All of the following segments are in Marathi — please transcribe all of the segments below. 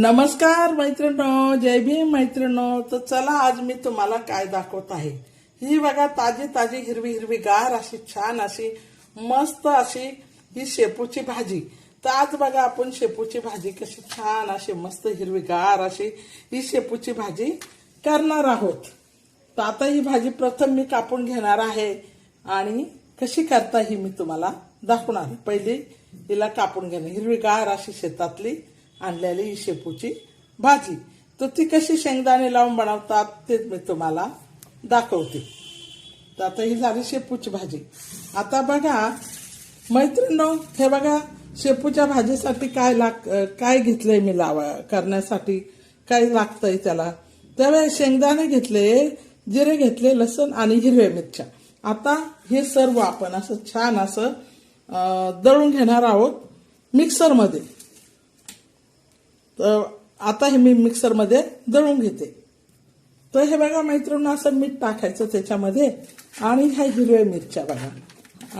नमस्कार मैत्रिणो जय भीम मैत्रिणो तर चला आज मी तुम्हाला काय दाखवत आहे. ही बघा ताजी ताजी हिरवी हिरवी गार अशी छान अशी मस्त अशी ही शेपूची भाजी. तर आज बघा आपण शेपूची भाजी कशी छान अशी मस्त हिरवी गार अशी ही शेपूची भाजी करणार आहोत. तर आता ही भाजी प्रथम मी कापून घेणार आहे आणि कशी करता ही मी तुम्हाला दाखवणार. आहे. पहिली हिला कापून घेणे. हिरवीगार अशी शेतातली आणलेली ही शेपूची भाजी. तर ती कशी शेंगदाणे लावून बनवतात तेच मी तुम्हाला दाखवते. तर आता ही झाली शेपूची भाजी. आता बघा मैत्रिणो हे बघा शेपूच्या भाजीसाठी काय लाग काय घेतलंय मी लावा करण्यासाठी? काय लागतंय त्याला? त्यावेळेस शेंगदाणे घेतले जिरे घेतले लसण आणि हिरव्या मिरच्या. आता हे सर्व आपण असं छान असं दळून घेणार आहोत मिक्सरमध्ये. तर आता हे मी मिक्सरमध्ये दळून घेते. तर हे बघा मैत्रिणी असं मीठ टाकायचं त्याच्यामध्ये. आणि ह्या हिरव्या मिरच्या बघा.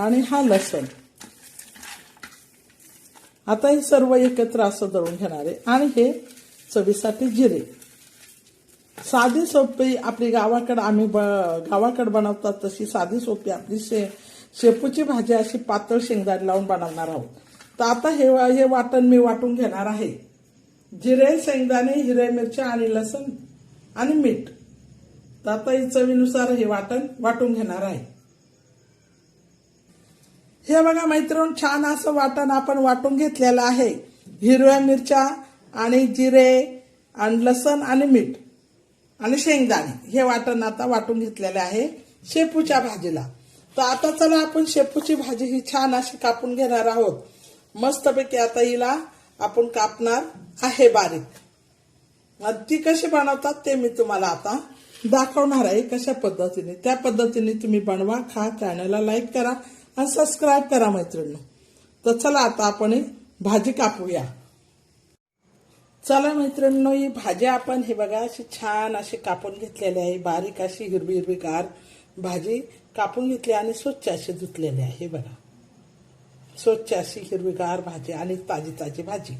आणि हा लसण. आता हे सर्व एकत्र असं दळून घेणार आहे. आणि हे चवीसाठी जिरे. साधी सोपी आपली गावाकडे आम्ही ब- गावाकडे बनवतात तशी साधी सोपी आपली शे शेपूची भाजी अशी पातळ शेंगदाणे लावून बनवणार आहोत. तर आता हे वा- हे वाटण मी वाटून घेणार आहे. जिरे शेंगदाणे हिरव्या मिरच्या आणि लसूण आणि मीठ. तर आता ही चवीनुसार हे वाटण वाटून घेणार आहे. हे बघा मैत्रिण छान असं वाटण आपण वाटून घेतलेलं आहे. हिरव्या मिरच्या आणि जिरे आणि लसण आणि मीठ आणि शेंगदाणे हे वाटण आता वाटून घेतलेले आहे शेपूच्या भाजीला. तर आता चला आपण शेपूची भाजी ही छान अशी कापून घेणार आहोत. मस्तपैकी आता हिला आपण कापणार आहे बारीक. आणि ती कशी बनवतात ते मी तुम्हाला आता दाखवणार आहे कशा पद्धतीने. त्या पद्धतीने तुम्ही बनवा खा चॅनलला लाईक करा आणि सबस्क्राईब करा मैत्रिणी तर चला आता आपण भाजी कापूया. चला मैत्रिणींनो ही भाजी आपण हे बघा अशी छान अशी कापून घेतलेली आहे. बारीक अशी हिरवी हिरवीगार भाजी कापून घेतली आणि स्वच्छ अशी धुतलेली आहे. हे बघा. स्वच्छ अशी हिरवीगार भाजी आणि ताजी ताजी भाजी.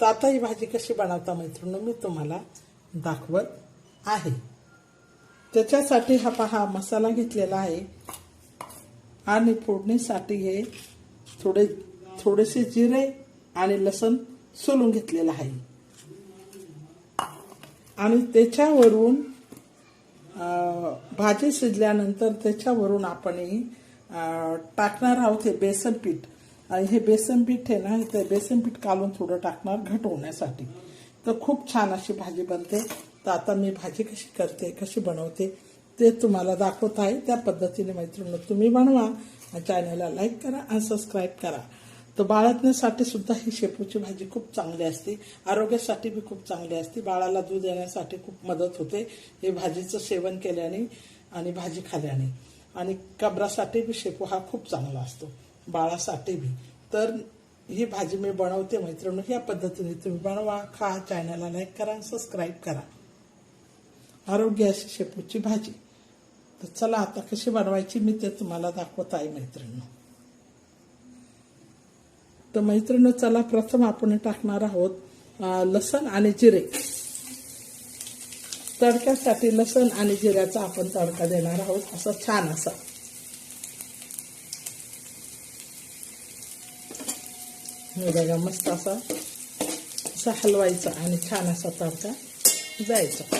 तर आता ही भाजी कशी बनवता मैत्रिणी मी तुम्हाला दाखवत आहे. त्याच्यासाठी हा पहा मसाला घेतलेला आहे. आणि फोडणीसाठी हे थोडे थोडेसे जिरे आणि लसण सोलून घेतलेलं आहे. आणि त्याच्यावरून भाजी शिजल्यानंतर त्याच्यावरून आपण टाकणार आहोत हे बेसन पीठ. आणि हे बेसन पीठ आहे ना ते बेसन पीठ काढून थोडं टाकणार घट होण्यासाठी. तर खूप छान अशी भाजी बनते. तर आता मी भाजी कशी करते कशी बनवते ते तुम्हाला दाखवत आहे. त्या पद्धतीने मैत्रिणी तुम्ही बनवा चॅनलला लाईक करा आणि सबस्क्राईब करा. तर बाळातण्यासाठी सुद्धा ही शेपूची भाजी खूप चांगली असते. आरोग्यासाठी बी खूप चांगली असते. बाळाला दूध देण्यासाठी खूप मदत होते. हे भाजीचं सेवन केल्याने आणि भाजी खाल्ल्याने आणि कबरासाठी बी शेपू हा खूप चांगला असतो. बाळासाठी बी. तर ही भाजी मी बनवते मैत्रिणी या पद्धतीने तुम्ही बनवा खा चॅनलला लाईक करा सबस्क्राईब करा. आरोग्य अशी शेपूची भाजी. तर चला आता कशी बनवायची मी ते तुम्हाला दाखवत आहे मैत्रिणी तर मैत्रिणी चला प्रथम आपण टाकणार आहोत लसण आणि जिरे. तडक्यासाठी लसण आणि जिऱ्याचा आपण तडका देणार आहोत असं छान असा. हे बघा मस्त असा असा हलवायचा आणि छान असा तडका जायचा.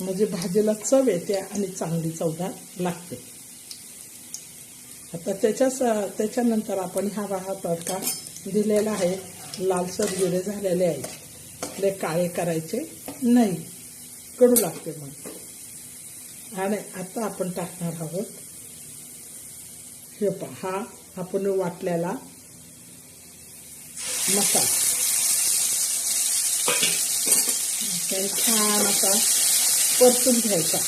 म्हणजे भाजीला चव येते आणि चांगली चवदार लागते. आता त्याच्याच त्याच्यानंतर आपण हा हा तडका दिलेला आहे. लालसर जिरे झालेले आहेत. ते काळे करायचे नाही. कडू लागते मग. आणि आता आपण टाकणार आहोत. हे पहा हा आपण वाटल्याला मसाला. छान असा परतून घ्यायचा.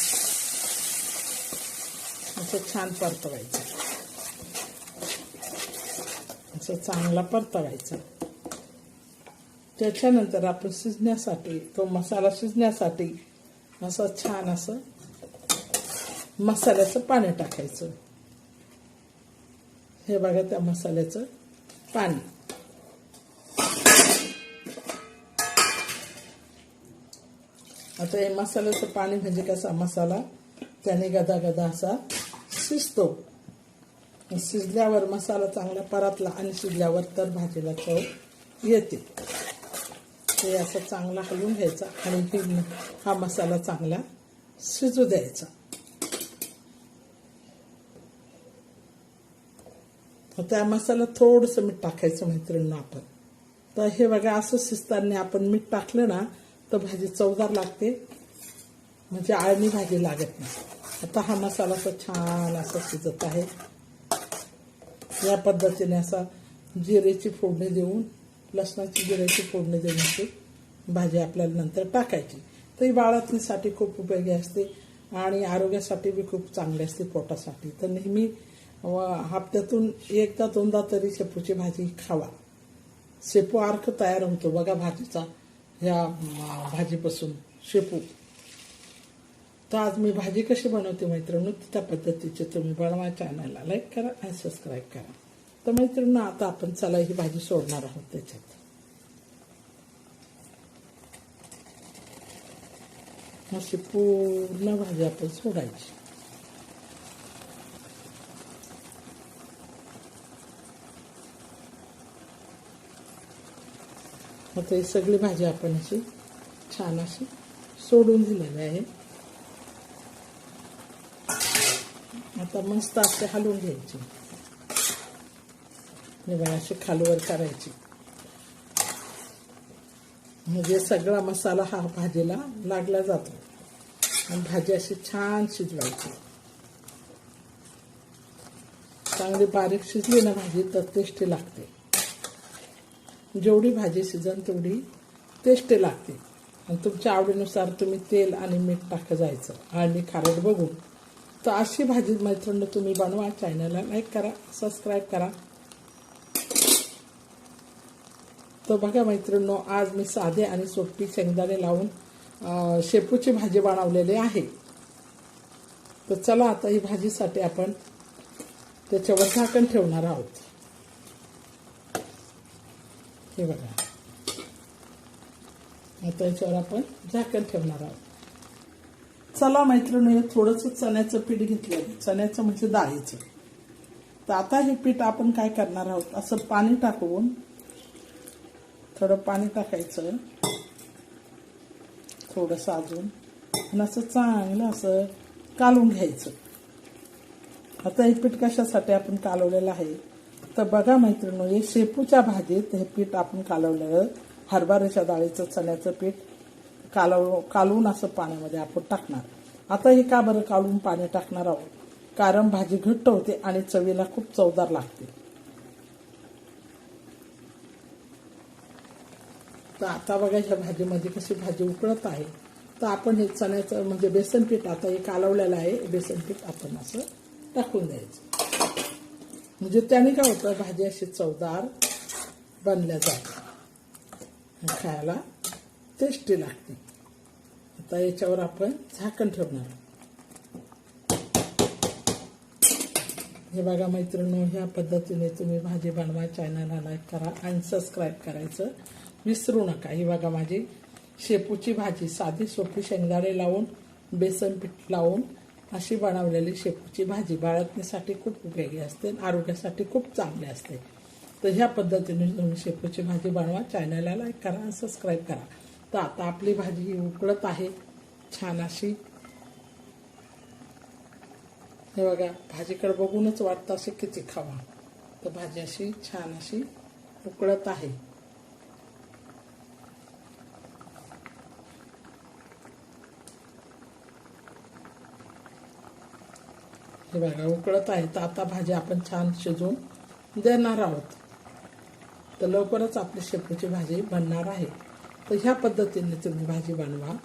असं छान परतवायचं. असं चांगला परतवायचा. त्याच्यानंतर आपण शिजण्यासाठी तो मसाला शिजण्यासाठी असं छान असं मसाल्याचं पाणी टाकायचं. हे बघा त्या मसाल्याचं पाणी. आता हे मसाल्याचं पाणी म्हणजे कसा मसाला? त्याने गदा गदा असा शिजतो. शिजल्यावर मसाला चांगला परातला आणि शिजल्यावर तर भाजीला चव येते. ते असं चांगला हलवून घ्यायचा आणि हे हा मसाला चांगला शिजू द्यायचा. तर त्या मसाला थोडंसं मीठ टाकायचं मैत्रिणींना आपण. तर हे बघा असं शिजताना आपण मीठ टाकलं ना तर भाजी चवदार लागते. म्हणजे आळणी भाजी लागत नाही. आता हा मसाला तर छान असा शिजत आहे. या पद्धतीने असा जिरेची फोडणी देऊन लसणाची जिऱ्याची फोडणी देऊन ती भाजी आपल्याला नंतर टाकायची. तर ही बाळातणीसाठी खूप उपयोगी असते आणि आरोग्यासाठी बी खूप चांगली असते पोटासाठी. तर नेहमी हप्त्यातून एकदा दोनदा तरी शेपूची भाजी खावा. शेपू अर्क तयार होतो. बघा भाजीचा. या भाजीपासून शेपू. तर आज मी भाजी कशी बनवते मैत्रिणी त्या पद्धतीचे तुम्ही बनवा चॅनलला लाईक करा आणि सबस्क्राईब करा. तर मैत्रिणी आता आपण चला ही भाजी सोडणार आहोत त्याच्यात. अशी पूर्ण भाजी आपण सोडायची. आता ही सगळी भाजी आपण अशी छान अशी सोडून दिलेली आहे. आता मस्त असे हलवून घ्यायची. हे अशी खालवर करायची. म्हणजे सगळा मसाला हा भाजीला लागला जातो. आणि भाजी अशी छान शिजवायची. चांगली बारीक शिजली ना भाजी तर टेस्टी लागते. जेवढी भाजी शिजन तेवढी टेस्टी लागते. आणि तुमच्या आवडीनुसार तुम्ही तेल आणि मीठ टाकत जायचं. आणि खारट बघून. तर अशी भाजी मैत्रिणी तुम्ही बनवा. चॅनलला लाईक करा सबस्क्राईब करा. तर बघा मैत्रिणींनो आज मी साधे आणि सोपी शेंगदाणे लावून शेपूची भाजी बनवलेली आहे. तर चला आता ही भाजीसाठी आपण त्याच्यावर झाकण ठेवणार आहोत. हे बघा. आता याच्यावर आपण झाकण ठेवणार आहोत. चला मैत्रिणी थोडंसं चण्याचं पीठ घेतलं. चण्याचं म्हणजे डाळीचं. तर आता हे पीठ आपण काय करणार आहोत? असं पाणी टाकून थोडं पाणी टाकायचं. थोडंसं अजून. आणि असं चांगलं असं कालवून घ्यायचं. आता हे पीठ कशासाठी आपण कालवलेलं आहे? तर बघा मैत्रिणी हे शेपूच्या भाजीत हे पीठ आपण कालवलं. हरभऱ्याच्या डाळीचं चण्याचं पीठ कालव कालवून असं पाण्यामध्ये आपण टाकणार. आता हे का बरं कालवून पाणी टाकणार आहोत? कारण भाजी घट्ट होते आणि चवीला खूप चवदार लागते. तर आता बघा ह्या भाजीमध्ये कशी भाजी उकळत आहे. तर आपण हे चण्याचं म्हणजे बेसन पीठ आता हे कालवलेलं आहे. बेसन पीठ आपण असं टाकून द्यायचं. म्हणजे त्याने काय होतं भाजी अशी चवदार बनल्या जाते. खायला टेस्टी लागते. आता याच्यावर आपण झाकण ठेवणार हे बघा मैत्रिणी ह्या पद्धतीने तुम्ही भाजी बनवा चॅनलला लाईक करा आणि सबस्क्राईब करायचं विसरू नका. ही बघा माझी शेपूची भाजी साधी सोपी शेंगदाणे लावून बेसन पीठ लावून अशी बनवलेली शेपूची भाजी बाळगण्यासाठी खूप उपयोगी असते आणि आरोग्यासाठी खूप चांगली असते. तर ह्या पद्धतीने तुम्ही शेपूची भाजी बनवा. चॅनलला लाईक करा आणि सबस्क्राईब करा. तर आता आपली भाजी ही उकळत आहे. छान अशी. हे बघा भाजीकडे बघूनच वाटतं असे किती खावा तर भाजी अशी छान अशी उकळत आहे. हे बघा उकळत आहे. तर आता भाजी आपण छान शिजवून देणार आहोत. तर लवकरच आपली शेपूची भाजी बनणार आहे. तर ह्या पद्धतीने तुम्ही भाजी बनवा.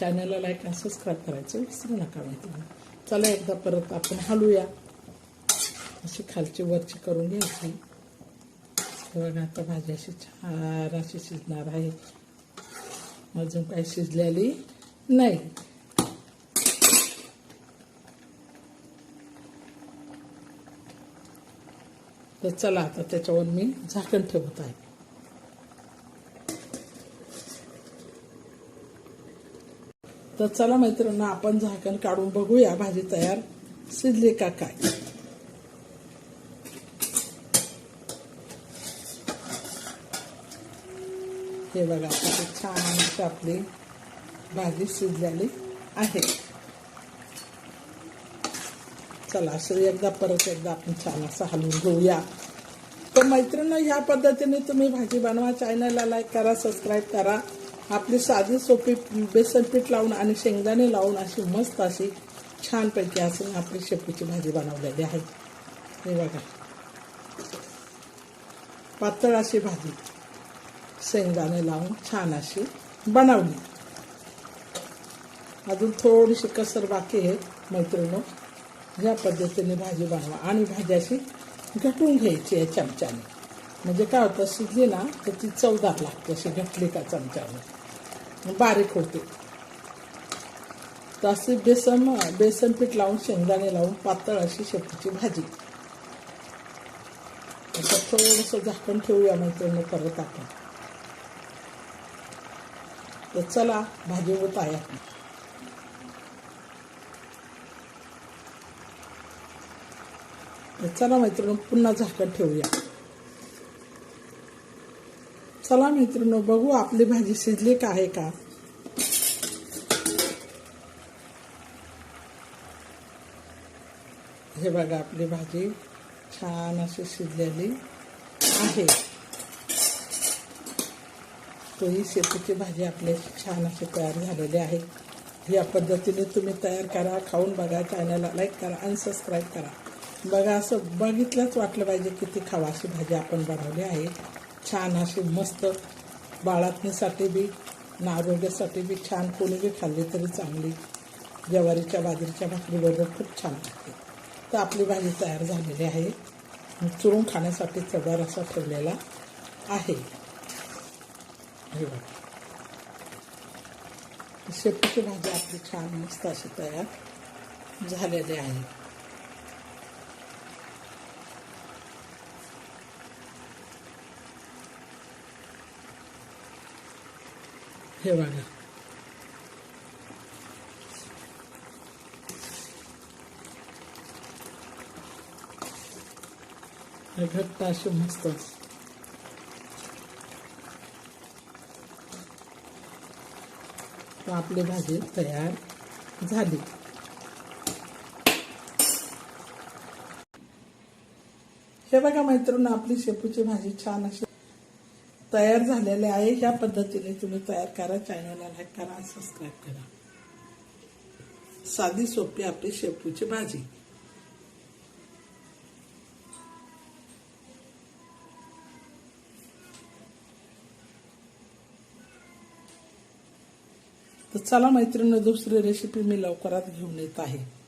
चॅनलला लाईक आणि सबस्क्राईब करायचं विसरू नका माहिती चला एकदा परत आपण हलूया. अशी खालची वरची करून घ्यायची. बघा आता भाजी अशी छान अशी शिजणार आहे. अजून काही शिजलेली नाही. तर चला आता त्याच्यावर मी झाकण ठेवत आहे. तर चला मैत्रांना आपण झाकण काढून बघूया भाजी तयार शिजली का काय. हे बघा छान आपली भाजी शिजलेली आहे. चला असं एकदा परत एकदा आपण छान असं हलवून घेऊया. तर मैत्रिणी ह्या पद्धतीने तुम्ही भाजी बनवा चॅनलला लाईक करा सबस्क्राईब करा. आपली साधी सोपी बेसन पीठ लावून आणि शेंगदाणे लावून अशी मस्त अशी छानपैकी असून आपली शेपूची भाजी बनवलेली आहे. हे बघा. पातळ अशी भाजी. शेंगदाणे लावून छान अशी बनवली. अजून थोडीशी कसर बाकी आहे मैत्रिणी या पद्धतीने भाजी बनवा आणि भाज्याशी घटून घ्यायची आहे चमच्याने. म्हणजे काय होतं शिजली ना तर ती चवदार लागते अशी घटली का चमच्याने. बारीक होते. तर अशी बेसन बेसन पीठ लावून शेंगदाणे लावून पातळ अशी शेपूची भाजी. आता थोडंसं झाकण ठेवूया मैत्रिणी परत आपण. तर चला भाजी होत आहे तर चला मैत्रिणी पुन्हा झाकण ठेवूया. चला मैत्रिणी बघू आपली भाजी शिजली का आहे का? हे बघा आपली भाजी छान अशी शिजलेली आहे. तो ही शेपूची भाजी आपली छान अशी तयार झालेली आहे. या पद्धतीने तुम्ही तयार करा खाऊन बघा चॅनलला लाईक करा आणि सबस्क्राईब करा. बघा असं बघितलंच वाटलं पाहिजे किती खावा अशी भाजी आपण बनवली आहे. छान अशी मस्त बाळातणीसाठी बी ना आरोग्यासाठी बी छान कोणी बी खाल्ली तरी चांगली. ज्वारीच्या बाजरीच्या भाकरीबरोबर खूप छान लागते. तर आपली भाजी तयार झालेली आहे. चुरून खाण्यासाठी चढा रसा ठेवलेला आहे. हे बघा. शेपूची भाजी आपली छान मस्त अशी तयार झालेली आहे. हे बघा. घट्ट असे मस्त. आपली भाजी तयार झाली. हे बघा मैत्रिणी आपली शेपूची भाजी छान अशी तयार झालेले आहे ह्या पद्धतीने तुम्ही तयार करा चॅनलला लाईक करा सबस्क्राईब करा. साधी सोपी आपली शेपूची भाजी. तर चला मैत्रिणी दुसरी रेसिपी मी लवकरात घेऊन येत आहे.